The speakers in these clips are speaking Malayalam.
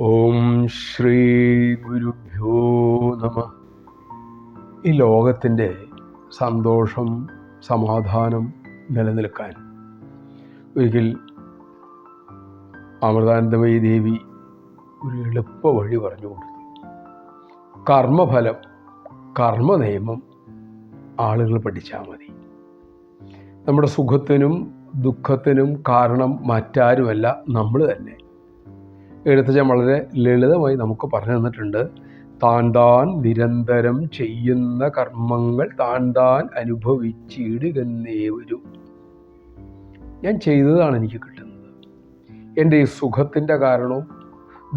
ഓം ശ്രീ ഗുരുഭ്യോ നമ. ഈ ലോകത്തിന്റെ സന്തോഷം സമാധാനം നിലനിൽക്കാൻ ഒരിക്കൽ അമൃതാനന്ദമയി ദേവി ഒരു എളുപ്പ വഴി പറഞ്ഞു കൊടുത്തു. കർമ്മഫലം കർമ്മനിയമം ആളുകൾ പഠിച്ചാൽ മതി. നമ്മുടെ സുഖത്തിനും ദുഃഖത്തിനും കാരണം മറ്റാരുമല്ല നമ്മൾ തന്നെ. എഴുത്തച്ഛൻ വളരെ ലളിതമായി നമുക്ക് പറഞ്ഞു തന്നിട്ടുണ്ട്. താൻ താൻ നിരന്തരം ചെയ്യുന്ന കർമ്മങ്ങൾ താൻ താൻ അനുഭവിച്ചിടുകന്നേ വരൂ. ഞാൻ ചെയ്തതാണ് എനിക്ക് കിട്ടുന്നത്. എന്റെ ഈ സുഖത്തിന്റെ കാരണവും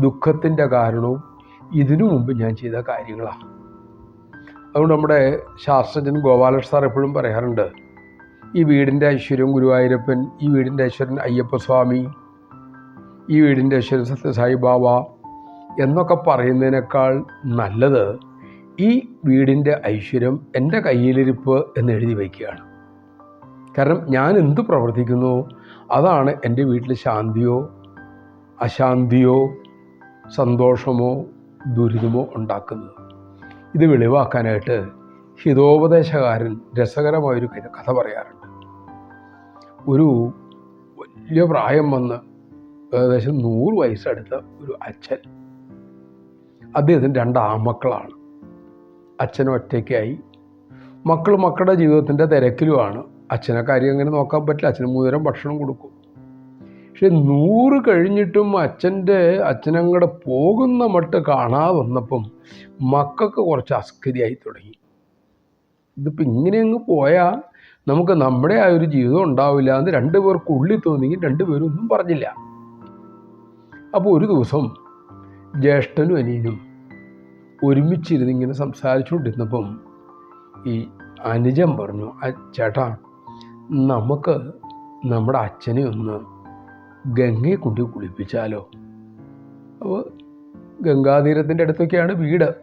ദുഃഖത്തിന്റെ കാരണവും ഇതിനു മുമ്പ് ഞാൻ ചെയ്ത കാര്യങ്ങളാണ്. അതുകൊണ്ട് നമ്മുടെ ശാസ്ത്രജ്ഞൻ ഗോപാലകൃഷ്ണ സാർ എപ്പോഴും പറയാറുണ്ട് ഈ വീടിന്റെ ഐശ്വര്യം ഗുരുവായൂരപ്പൻ ഈ വീടിന്റെ ഐശ്വര്യൻ അയ്യപ്പസ്വാമി ഈ വീടിന്റെ ഐശ്വര്യൻ സത്യസായി ബാബ എന്നൊക്കെ പറയുന്നതിനേക്കാൾ നല്ലത് ഈ വീടിന്റെ ഐശ്വര്യം എന്റെ കയ്യിലിരിപ്പ് എന്ന് എഴുതി വയ്ക്കുകയാണ്. കാരണം ഞാൻ എന്ത് പ്രവർത്തിക്കുന്നു? അതാണ് എന്റെ വീട്ടിൽ ശാന്തിയോ അശാന്തിയോ സന്തോഷമോ ദുരിതമോ ഉണ്ടാക്കുന്നത്. ഇത് വെളിവാക്കാനായിട്ട് ഹിതോപദേശകാരൻ രസകരമായൊരു കഥ പറയാറുണ്ട്. ഒരു വലിയ പ്രായം വന്ന് ഏകദേശം നൂറ് വയസ്സെടുത്ത ഒരു അച്ഛൻ. അദ്ദേഹത്തിന് രണ്ട് ആമക്കളാണ് അച്ഛൻ ഒറ്റയ്ക്കായി. മക്കൾ മക്കളുടെ ജീവിതത്തിന്റെ തിരക്കിലുമാണ്. അച്ഛനെ കാര്യം അങ്ങനെ നോക്കാൻ പറ്റില്ല. അച്ഛന് മൂന്നേരം ഭക്ഷണം കൊടുക്കും. പക്ഷെ നൂറ് കഴിഞ്ഞിട്ടും അച്ഛന്റെ അച്ഛനങ്ങടെ പോകുന്ന മട്ട് കാണാതെ വന്നപ്പം മക്കൾക്ക് കുറച്ച് അസ്കതിയായി തുടങ്ങി. ഇതിപ്പോൾ ഇങ്ങനെ അങ്ങ് പോയാൽ നമുക്ക് നമ്മുടെ ആ ഒരു ജീവിതം ഉണ്ടാവില്ല എന്ന് രണ്ടു പേർക്ക് ഉള്ളിൽ തോന്നിയെങ്കിൽ രണ്ടുപേരും ഒന്നും പറഞ്ഞില്ല. അപ്പോൾ ഒരു ദിവസം ജ്യേഷ്ഠനും അനിയനും ഒരുമിച്ചിരുന്ന് ഇങ്ങനെ സംസാരിച്ചുകൊണ്ടിരുന്നപ്പം ഈ അനുജൻ പറഞ്ഞു "ആ, ചേട്ടാ നമുക്ക് നമ്മുടെ അച്ഛനെ ഒന്ന് ഗംഗയെ കൊണ്ട് കുളിപ്പിച്ചാലോ? അപ്പോൾ ഗംഗാതീരത്തിന്റെ അടുത്തൊക്കെയാണ് വീട്.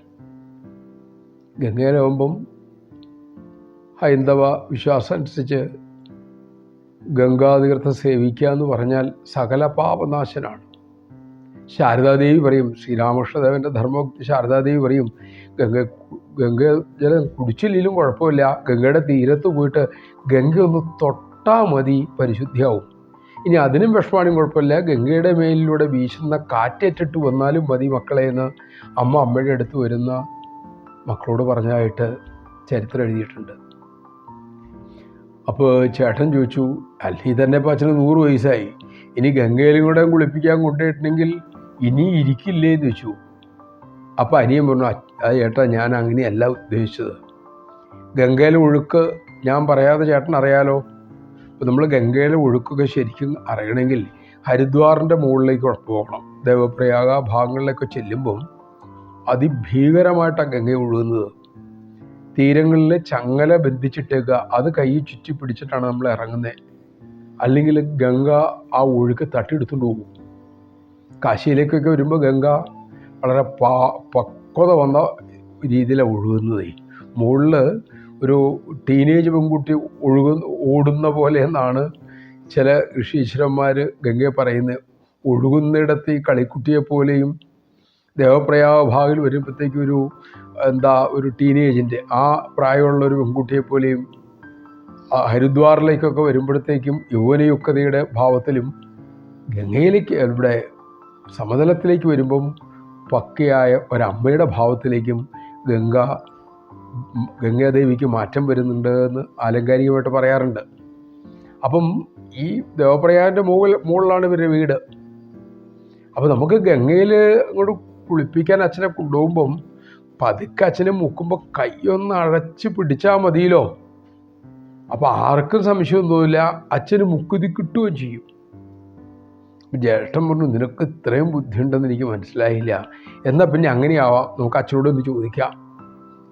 ഗംഗയിലാവുമ്പം ഹൈന്ദവ വിശ്വാസം അനുസരിച്ച് ഗംഗാതീർത്ഥം സേവിക്കുക എന്ന് പറഞ്ഞാൽ സകല പാപനാശനാണ്. ശാരദാദേവി പറയും ശ്രീരാമകൃഷ്ണദേവന്റെ ധർമ്മഭക്തി ശാരദാദേവി പറയും ഗംഗ ഗംഗ ജലം കുടിച്ചില്ലെങ്കിലും കുഴപ്പമില്ല. ഗംഗയുടെ തീരത്ത് പോയിട്ട് ഗംഗ ഒന്ന് തൊട്ടാൽ മതി പരിശുദ്ധിയാവും. ഇനി അതിനും വിഷമാണെങ്കിൽ കുഴപ്പമില്ല. ഗംഗയുടെ മേലിലൂടെ വീശുന്ന കാറ്റേറ്റിട്ട് വന്നാലും മതി മക്കളെ എന്ന് അമ്മ അമ്മയുടെ അടുത്ത് വരുന്ന മക്കളോട് പറഞ്ഞായിട്ട് ചരിത്രം എഴുതിയിട്ടുണ്ട്. അപ്പോൾ ചേട്ടൻ ചോദിച്ചു അല്ലെങ്കിൽ തന്നെ ഇപ്പം അച്ഛന് നൂറ് വയസ്സായി. ഇനി ഗംഗയിലും കൂടെ കുളിപ്പിക്കാൻ കൊണ്ടുപോയിട്ടുണ്ടെങ്കിൽ ഇനി ഇരിക്കില്ലേ എന്ന് ചോദിച്ചു. അപ്പോൾ അനിയൻ പറഞ്ഞു ആ ചേട്ടാ ഞാൻ അങ്ങനെയല്ല ഉദ്ദേശിച്ചത്. ഗംഗയിലെ ഒഴുക്ക് ഞാൻ പറയാതെ ചേട്ടൻ അറിയാലോ? അപ്പോൾ നമ്മൾ ഗംഗയിലെ ഒഴുക്കൊക്കെ ശരിക്കും അറിയണമെങ്കിൽ ഹരിദ്വാറിന്റെ മുകളിലേക്ക് പോകണം. ദേവപ്രയാഗ ഭാഗങ്ങളിലൊക്കെ ചെല്ലുമ്പം അതിഭീകരമായിട്ടാണ് ഗംഗ ഒഴുകുന്നത്. തീരങ്ങളിൽ ചങ്ങല ബന്ധിച്ചിട്ടേക്കുക. അത് കൈ ചുറ്റി പിടിച്ചിട്ടാണ് നമ്മൾ ഇറങ്ങുന്നത് അല്ലെങ്കിൽ ഗംഗ ആ ഒഴുക്ക് തട്ടിയെടുത്തുകൊണ്ട് പോകും. കാശിയിലേക്കൊക്കെ വരുമ്പോൾ ഗംഗ വളരെ പാ പക്വത വന്ന രീതിയിലാണ് ഒഴുകുന്നത്. മുകളിൽ ഒരു ടീനേജ് പെൺകുട്ടി ഒഴുകുന്ന ഓടുന്ന പോലെ എന്നാണ് ചില ഋഷീശ്വരന്മാർ ഗംഗയെ പറയുന്നത് ഒഴുകുന്നിടത്ത് ഈ കളിക്കുട്ടിയെ ഭാഗിൽ വരുമ്പോഴത്തേക്കും ഒരു എന്താ ഒരു ടീനേജിന്റെ ആ പ്രായമുള്ള ഒരു പെൺകുട്ടിയെ പോലെയും ഹരിദ്വാറിലേക്കൊക്കെ വരുമ്പോഴത്തേക്കും യൗവനയുക്തതയുടെ ഭാവത്തിലും ഗംഗയിലേക്ക് ഇവിടെ സമതലത്തിലേക്ക് വരുമ്പം പക്കയായ ഒരമ്മയുടെ ഭാവത്തിലേക്കും ഗംഗ ഗംഗാദേവിക്ക് മാറ്റം വരുന്നുണ്ട് എന്ന് ആലങ്കാരികമായിട്ട് പറയാറുണ്ട്. അപ്പം ഈ ദേവപ്രയാന്റെ മുകളിൽ മുകളിലാണ് ഇവരുടെ വീട്. അപ്പോൾ നമുക്ക് ഗംഗയിൽ അങ്ങോട്ട് കുളിപ്പിക്കാൻ അച്ഛനെ കൊണ്ടുപോകുമ്പം പതുക്കെ അച്ഛനെ മുക്കുമ്പോൾ കൈയൊന്ന് അഴച്ച് പിടിച്ചാൽ മതിയല്ലോ. അപ്പോൾ ആർക്കും സംശയം തോന്നില്ല അച്ഛന് മുക്കുതി കിട്ടുകയും ചെയ്യും. ജ്യേഷ്ഠൻ പറഞ്ഞു നിനക്ക് ഇത്രയും ബുദ്ധിയുണ്ടെന്ന് എനിക്ക് മനസ്സിലായില്ല. എന്നാൽ പിന്നെ അങ്ങനെയാവാം. നമുക്ക് അച്ഛനോട് ഒന്ന് ചോദിക്കാം.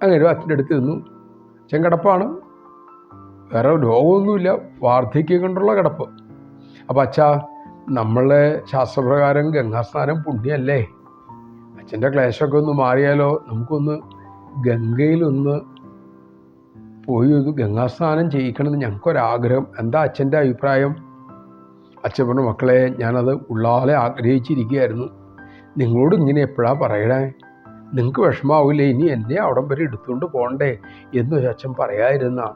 അങ്ങനെ അച്ഛന്റെ അടുത്ത് നിന്നു അച്ഛൻ കിടപ്പാണ്. വേറെ രോഗമൊന്നുമില്ല. വാർദ്ധക്യം കൊണ്ടുള്ള കിടപ്പ്. അപ്പോൾ അച്ഛാ നമ്മളെ ശാസ്ത്രപ്രകാരം ഗംഗാസ്നാനം പുണ്യമല്ലേ അച്ഛന്റെ ക്ലേശമൊക്കെ ഒന്ന് മാറിയാലോ? നമുക്കൊന്ന് ഗംഗയിലൊന്ന് പോയി ഒരു ഗംഗാസ്നാനം ചെയ്യിക്കണമെന്ന് ഞങ്ങൾക്കൊരാഗ്രഹം. എന്താ അച്ഛന്റെ അഭിപ്രായം? അച്ഛൻ പറഞ്ഞു മക്കളെ ഞാനത് ഉള്ളാലെ ആഗ്രഹിച്ചിരിക്കുകയായിരുന്നു. നിങ്ങളോട് ഇങ്ങനെ എപ്പോഴാണ് പറയണേ? നിങ്ങൾക്ക് വിഷമാവില്ലേ? ഇനി എന്നെ അവിടം വരെ എടുത്തുകൊണ്ട് പോകണ്ടേ? എന്ന് അച്ഛൻ പറയാതിരുന്ന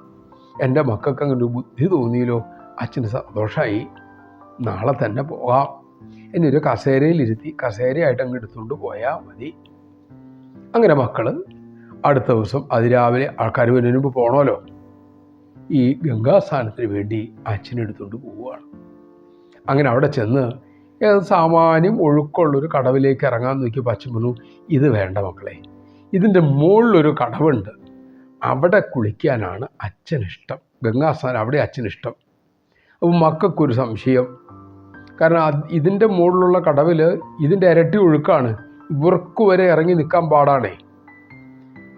എന്റെ മക്കൾക്ക് അങ്ങനെ ബുദ്ധി തോന്നിയല്ലോ. അച്ഛന് സന്തോഷമായി നാളെ തന്നെ പോകാം. എന്നെ ഒരു കസേരയിലിരുത്തി കസേരയായിട്ട് അങ്ങ് എടുത്തുകൊണ്ട് പോയാൽ മതി. അങ്ങനെ മക്കൾ അടുത്ത ദിവസം അതിരാവിലെ ആൾക്കാർ വരുന്നതിന് പോകണമല്ലോ ഈ ഗംഗാസ്ഥാനത്തിന് വേണ്ടി അച്ഛനെടുത്തുകൊണ്ട് പോവുകയാണ് അങ്ങനെ അവിടെ ചെന്ന് സാമാന്യം ഒഴുക്കുള്ളൊരു കടവിലേക്ക് ഇറങ്ങാൻ നോക്കി അച്ഛൻ പറഞ്ഞു ഇത് വേണ്ട മക്കളെ ഇതിന്റെ മുകളിലൊരു കടവുണ്ട്. അവിടെ കുളിക്കാനാണ് അച്ഛനിഷ്ടം. ഗംഗാസ്ഥാനം അവിടെ അച്ഛനിഷ്ടം. അപ്പോൾ മക്കൾക്കൊരു സംശയം കാരണം ഇതിന്റെ മുകളിലുള്ള കടവിൽ ഇതിന്റെ ഇരട്ടി ഒഴുക്കാണ്. ഇവർക്ക് വരെ ഇറങ്ങി നിൽക്കാൻ പാടാണേ.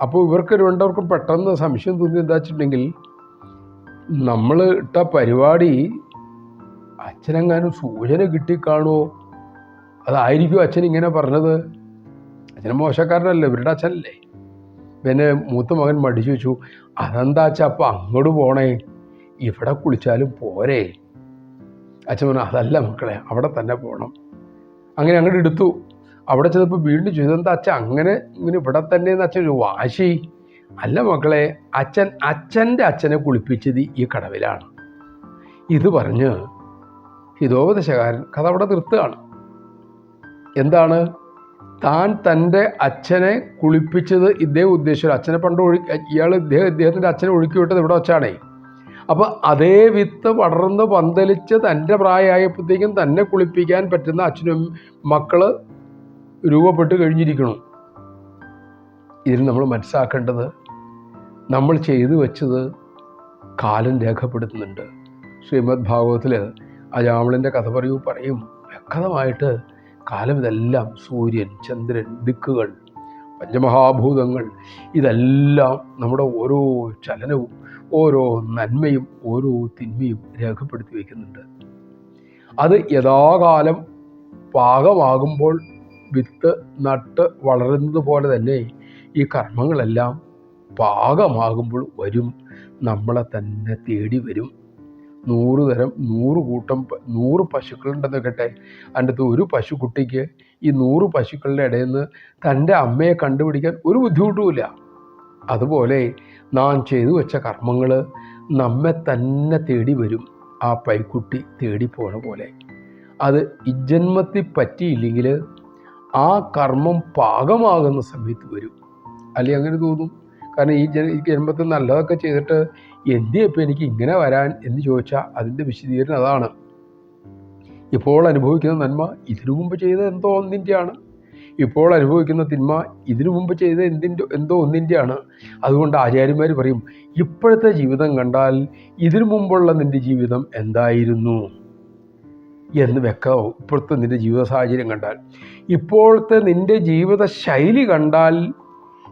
അപ്പോൾ ഇവർക്ക് രണ്ടവർക്കും പെട്ടെന്ന് സംശയം തോന്നി എന്താ വെച്ചിട്ടുണ്ടെങ്കിൽ നമ്മൾ ഇട്ട പരിപാടി അച്ഛനെങ്ങാനും സൂചന കിട്ടിക്കാണുമോ അതായിരിക്കും അച്ഛൻ ഇങ്ങനെ പറഞ്ഞത്. അച്ഛൻ മോശക്കാരനല്ലേ ഇവരുടെ അച്ഛനല്ലേ? പിന്നെ മൂത്ത മകൻ മടിച്ചു വെച്ചു. അതെന്താ അച്ഛാ അങ്ങോട്ട് പോണേ. ഇവിടെ കുളിച്ചാലും പോരെ. അച്ഛൻ അതല്ല മക്കളെ അവിടെ തന്നെ പോകണം അങ്ങനെ അങ്ങോട്ട് എടുത്തു. അവിടെ ചെന്നപ്പോൾ വീണ്ടും ചെയ്തു എന്താ അച്ഛൻ അങ്ങനെ ഇങ്ങനെ ഇവിടെ തന്നെ എന്ന് അച്ഛൻ വാശി? അല്ല മക്കളെ അച്ഛൻ അച്ഛന്റെ അച്ഛനെ കുളിപ്പിച്ചത് ഈ കടവിലാണ്. ഇത് പറഞ്ഞ് ഹിതോപദേശകാരൻ കഥ അവിടെ നിർത്തുകയാണ്. എന്താണ്? താൻ തന്റെ അച്ഛനെ കുളിപ്പിച്ചത് ഇദ്ദേഹം ഉദ്ദേശിച്ചു അച്ഛനെ പണ്ട് ഒഴി ഇയാൾ ഇദ്ദേഹം ഇദ്ദേഹത്തിന്റെ അച്ഛനെ ഒഴുക്കി വിട്ടത് ഇവിടെ വച്ചാണേ. അപ്പോൾ അതേ വിത്ത് പടർന്ന് പന്തലിച്ച് തന്റെ പ്രായമായപ്പോഴത്തേക്കും തന്നെ കുളിപ്പിക്കാൻ പറ്റുന്ന അച്ഛനും മക്കൾ രൂപപ്പെട്ട് കഴിഞ്ഞിരിക്കണം ഇതിൽ നമ്മൾ മനസ്സിലാക്കേണ്ടത് നമ്മൾ ചെയ്തു വെച്ചത് കാലം രേഖപ്പെടുത്തുന്നുണ്ട്. ശ്രീമദ് ഭാഗവതത്തിൽ അജാമളിന്റെ കഥ പറയൂ പറയും. വ്യക്തമായിട്ട് കാലം ഇതെല്ലാം സൂര്യൻ ചന്ദ്രൻ ദിക്കുകൾ പഞ്ചമഹാഭൂതങ്ങൾ ഇതെല്ലാം നമ്മുടെ ഓരോ ചലനവും ഓരോ നന്മയും ഓരോ തിന്മയും രേഖപ്പെടുത്തി വയ്ക്കുന്നുണ്ട് അത് യഥാകാലം പാകമാകുമ്പോൾ വിത്ത് നട്ട് വളരുന്നത് പോലെ തന്നെ ഈ കർമ്മങ്ങളെല്ലാം പാകമാകുമ്പോൾ വരും. നമ്മളെ തന്നെ തേടി വരും. നൂറ് തരം നൂറ് കൂട്ടം നൂറ് പശുക്കളുണ്ടെന്ന് കേട്ടെ. അതിന്റെ ഒരു പശുക്കുട്ടിക്ക് ഈ നൂറ് പശുക്കളുടെ ഇടയിൽ നിന്ന് തന്റെ അമ്മയെ കണ്ടുപിടിക്കാൻ ഒരു ബുദ്ധിമുട്ടുമില്ല. അതുപോലെ നാം ചെയ്തു വെച്ച കർമ്മങ്ങൾ നമ്മെ തന്നെ തേടി വരും ആ പൈക്കുട്ടി തേടി പോണ പോലെ. അത് ഇജന്മത്തിൽ പറ്റിയില്ലെങ്കിൽ ആ കർമ്മം പാകമാകുന്ന സമയത്ത് വരും. അല്ലെ അങ്ങനെ തോന്നും? കാരണം ഈ ജന ജന്മത്തിൽ നല്ലതൊക്കെ ചെയ്തിട്ട് എന്തേ ഇപ്പം എനിക്ക് ഇങ്ങനെ വരാൻ എന്ന് ചോദിച്ചാൽ അതിന്റെ വിശദീകരണം അതാണ്. ഇപ്പോൾ അനുഭവിക്കുന്ന നന്മ ഇതിനു മുമ്പ് ചെയ്തത് എന്തോ ഒന്നിന്റെയാണ്. ഇപ്പോൾ അനുഭവിക്കുന്ന തിന്മ ഇതിനു മുമ്പ് ചെയ്ത എന്തിന്റെ എന്തോ ഒന്നിന്റെയാണ്. അതുകൊണ്ട് ആചാര്യന്മാർ പറയും ഇപ്പോഴത്തെ ജീവിതം കണ്ടാൽ ഇതിനു മുമ്പുള്ള നിന്റെ ജീവിതം എന്തായിരുന്നു? എന്ന് വെക്കാവും. ഇപ്പോഴത്തെ നിന്റെ ജീവിത സാഹചര്യം കണ്ടാൽ. ഇപ്പോഴത്തെ നിന്റെ ജീവിത ശൈലി കണ്ടാൽ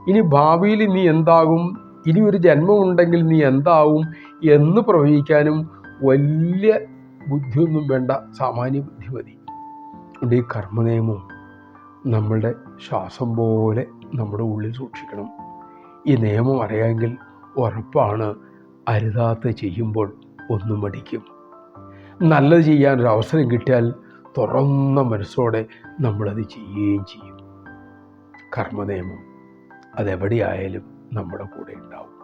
ഇനി ഭാവിയിൽ നീ എന്താകും? ഇനി ഒരു ജന്മമുണ്ടെങ്കിൽ നീ എന്താവും? എന്ന് പ്രവചിക്കാനും വലിയ ബുദ്ധിയൊന്നും വേണ്ട. സാമാന്യ ബുദ്ധി മതി. അതുകൊണ്ട് ഈ കർമ്മനിയമം നമ്മളുടെ ശ്വാസം പോലെ നമ്മുടെ ഉള്ളിൽ സൂക്ഷിക്കണം. ഈ നിയമം അറിയാമെങ്കിൽ ഉറപ്പാണ് അരുതാത്ത ചെയ്യുമ്പോൾ ഒന്നും മടിക്കും. നല്ലത് ചെയ്യാൻ ഒരു അവസരം കിട്ടിയാൽ തുറന്ന മനസ്സോടെ നമ്മളത് ചെയ്യുകയും ചെയ്യും. കർമ്മനിയമം അതെവിടെയായാലും നമ്മുടെ കൂടെ ഉണ്ടാവും.